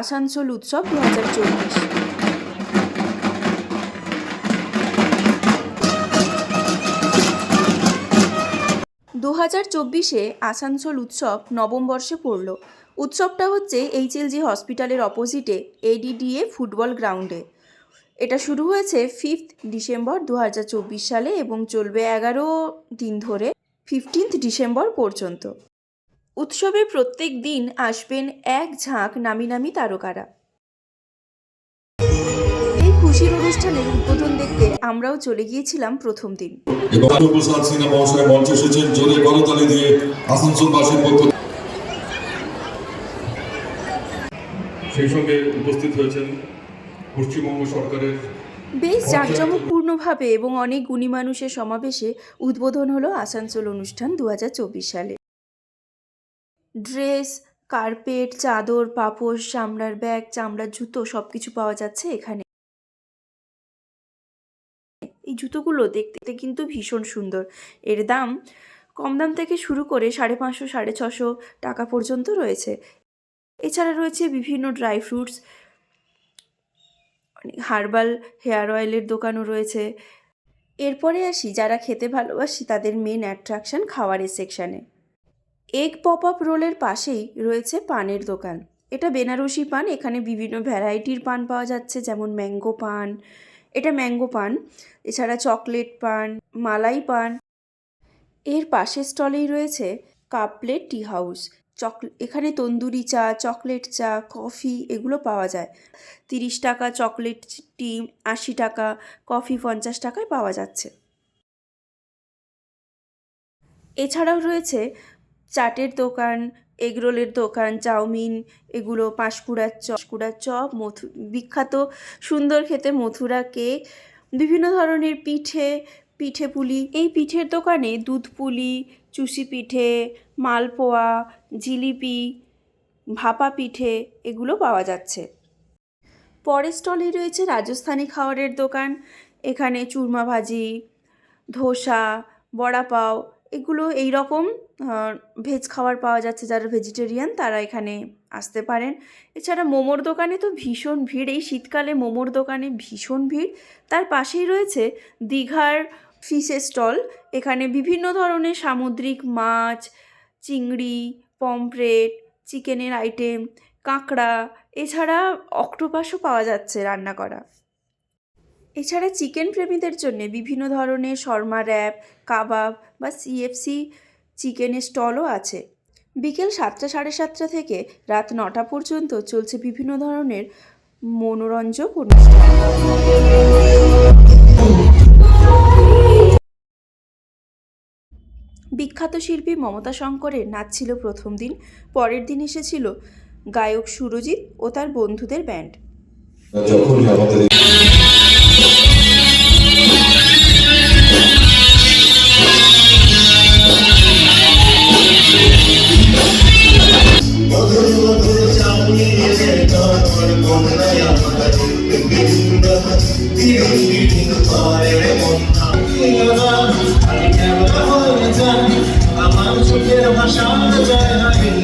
আসানসোল উৎসব দু হাজার চব্বিশ। দু হাজার চব্বিশে আসানসোল উৎসব নবম বর্ষে পড়ল। উৎসবটা হচ্ছে এইচএলজি হসপিটালের অপোজিটে এডিডিএ ফুটবল গ্রাউন্ডে। এটা শুরু হয়েছে ফিফথ ডিসেম্বর দু হাজার চব্বিশ সালে এবং চলবে এগারো দিন ধরে ফিফটিন্থ ডিসেম্বর পর্যন্ত। উৎসবে প্রত্যেক দিন আসবেন এক ঝাঁক নামি নামি তারকারা। এই খুশির অনুষ্ঠানের উদ্বোধন দেখতে আমরাও চলে গিয়েছিলাম প্রথম দিন। দিয়ে আসানসোলবাসীর সেই সঙ্গে উপস্থিত হয়েছেন পশ্চিমবঙ্গ সরকারের বেশ জাঁকজমকপূর্ণভাবে এবং অনেক গুণী মানুষের সমাবেশে উদ্বোধন হলো আসানসোল অনুষ্ঠান দু হাজার চব্বিশ সালে। ড্রেস, কার্পেট, চাদর পাপোশ চামড়ার ব্যাগ, চামড়ার জুতো সব কিছু পাওয়া যাচ্ছে এখানে। এই জুতোগুলো দেখতে কিন্তু ভীষণ সুন্দর। এর দাম কম দাম থেকে শুরু করে সাড়ে পাঁচশো, সাড়ে ছশো টাকা পর্যন্ত রয়েছে। এছাড়া রয়েছে বিভিন্ন ড্রাই ফ্রুটস হার্বাল, হেয়ার অয়েলের দোকানও রয়েছে। এরপরে আসি, যারা খেতে ভালোবাসি তাদের মেন অ্যাট্রাকশন খাওয়ারের সেকশানে। এগ পপ আপ রোলের পাশেই রয়েছে পানের দোকান। এটা বেনারসি পান, এখানে বিভিন্ন ভ্যারাইটির পান পাওয়া যাচ্ছে, যেমন ম্যাঙ্গো পান। এটা ম্যাঙ্গো পান, এছাড়া চকলেট পান, মালাই পান। এর পাশের স্টলেই রয়েছে কাপ প্লেট টি হাউস। চক, এখানে তন্দুরি চা, চকলেট চা, কফি এগুলো পাওয়া যায়। তিরিশ টাকা চকলেট টি, আশি টাকা, কফি পঞ্চাশ টাকায় পাওয়া যাচ্ছে। এছাড়াও রয়েছে চাটের দোকান, এগরোলের দোকান, চাউমিন, এগুলো পাঁশকুড়ার চপ পাঁশকুড়ার চপ মথু, বিখ্যাত সুন্দর খেতে মথুরা কেক বিভিন্ন ধরনের পিঠে পিঠে পুলি, এই পিঠের দোকানে দুধ পুলি চুষি পিঠে, মালপোয়া, জিলিপি, ভাপা পিঠে এগুলো পাওয়া যাচ্ছে। পরের স্টলে রয়েছে রাজস্থানি খাবারের দোকান, এখানে চুরমা ভাজি, ধোসা, বড়া পাও, এগুলো এই রকম ভেজ খাবার পাওয়া যাচ্ছে যারা ভেজিটেরিয়ান তারা এখানে আসতে পারেন। এছাড়া মোমোর দোকানে তো ভীষণ ভিড়। এই শীতকালে মোমোর দোকানে ভীষণ ভিড়। তার পাশেই রয়েছে দীঘার ফিশের স্টল। এখানে বিভিন্ন ধরনের সামুদ্রিক মাছ, চিংড়ি, পমফ্রেট, চিকেনের আইটেম, কাঁকড়া, এছাড়া অক্টোপাসও পাওয়া যাচ্ছে রান্না করা। এছাড়া চিকেন প্রেমীদের জন্য বিভিন্ন ধরনের শর্মা র্যাপ কাবাব বা সিএফসি চিকেনের স্টলও আছে। বিকেল সাতটা সাড়ে সাতটা থেকে রাত নটা পর্যন্ত চলছে বিভিন্ন ধরনের মনোরঞ্জক অনুষ্ঠান। বিখ্যাত শিল্পী মমতা শঙ্করের নাচ ছিল প্রথম দিন, পরের দিন এসেছিল গায়ক সুরজিৎ ও তার বন্ধুদের ব্যান্ড। আমার চোখের ভাষা যায় আমি